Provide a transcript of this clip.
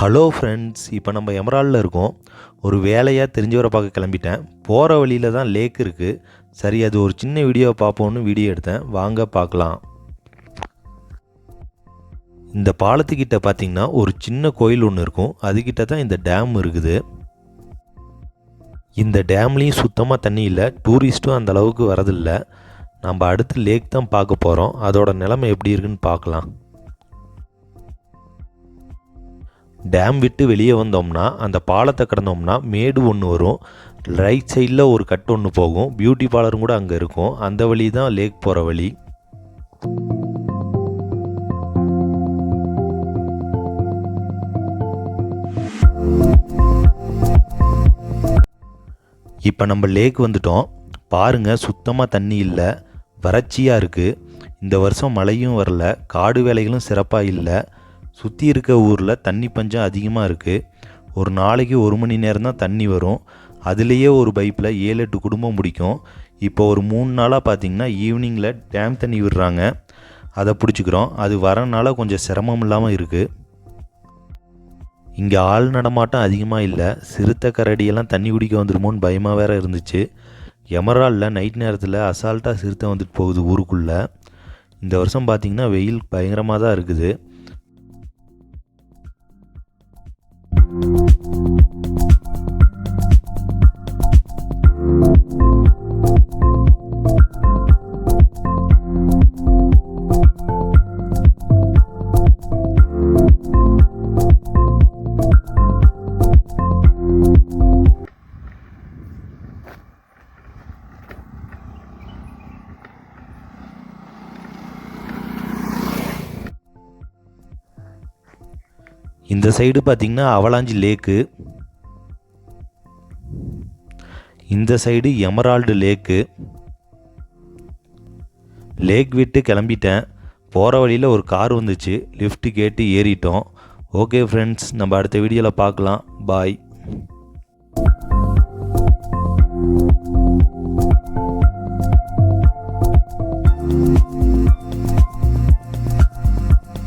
Hello friends இப்போ நம்ம எமராலில் இருக்கோம். ஒரு வேலையாக தெரிஞ்சவரை பார்க்க கிளம்பிட்டேன். போகிற வழியில் தான் லேக் இருக்குது சரி அது ஒரு சின்ன வீடியோ பார்ப்போம்னு வீடியோ எடுத்தேன். வாங்க பார்க்கலாம். இந்த பாலத்துக்கிட்ட பார்த்தீங்கன்னா ஒரு சின்ன கோயில் ஒன்று இருக்கும். அதுக்கிட்ட தான் இந்த டேம் இருக்குது. இந்த டேம்லேயும் சுத்தமாக தண்ணி இல்லை. டூரிஸ்ட்டும் அந்த அளவுக்கு வரதில்லை. நம்ம அடுத்து லேக் தான் பார்க்க போகிறோம் அதோட நிலைமை எப்படி இருக்குன்னு பார்க்கலாம். டேம் விட்டு வெளியே வந்தோம்னா அந்த பாலத்தை கடந்தோம்னா மேடு ஒன்று வரும். ரைட் சைடில் ஒரு கட் ஒன்று போகும். பியூட்டி பார்லரும் கூட அங்கே இருக்கும். அந்த வழி தான் லேக் போகிற வழி. இப்போ நம்ம லேக் வந்துட்டோம். பாருங்கள் சுத்தமாக தண்ணி இல்லை. வறட்சியாக இருக்குது இந்த வருஷம் மழையும் வரல. காடு வேலைகளும் சிறப்பாக இல்லை. சுற்றி இருக்க ஊரில் தண்ணி பஞ்சம் அதிகமாக இருக்குது ஒரு நாளைக்கு ஒரு மணி நேரம் தான் தண்ணி வரும். அதுலேயே ஒரு பைப்பில் ஏழு எட்டு குடும்பம் பிடிக்கும். இப்போ ஒரு மூணு நாளாக பார்த்தீங்கன்னா ஈவினிங்கில் டேம் தண்ணி விடுறாங்க. அதை பிடிச்சிக்கிறோம். அது வரனால கொஞ்சம் சிரமம் இல்லாமல் இருக்குது இங்கே ஆள் நடமாட்டம் அதிகமாக இல்லை. சிறுத்தை கரடியெல்லாம் தண்ணி குடிக்க வந்துடுமோன்னு பயமாக வேற இருந்துச்சு. எமரால்டில் நைட் நேரத்தில் அசால்ட்டாக சிறுத்தை வந்துட்டு போகுது ஊருக்குள்ளே. இந்த வருஷம் பார்த்திங்கன்னா வெயில் பயங்கரமாக தான் இருக்குது. இந்த சைடு பார்த்திங்கன்னா அவலாஞ்சி லேக்கு. இந்த சைடு எமரால்டு லேக்கு. லேக் விட்டு கிளம்பிட்டேன். போகிற வழியில் ஒரு கார் வந்துச்சு. லிஃப்ட்டு கேட்டு ஏறிட்டோம். ஓகே ஃப்ரெண்ட்ஸ் நம்ம அடுத்த வீடியோவில் பார்க்கலாம். பாய்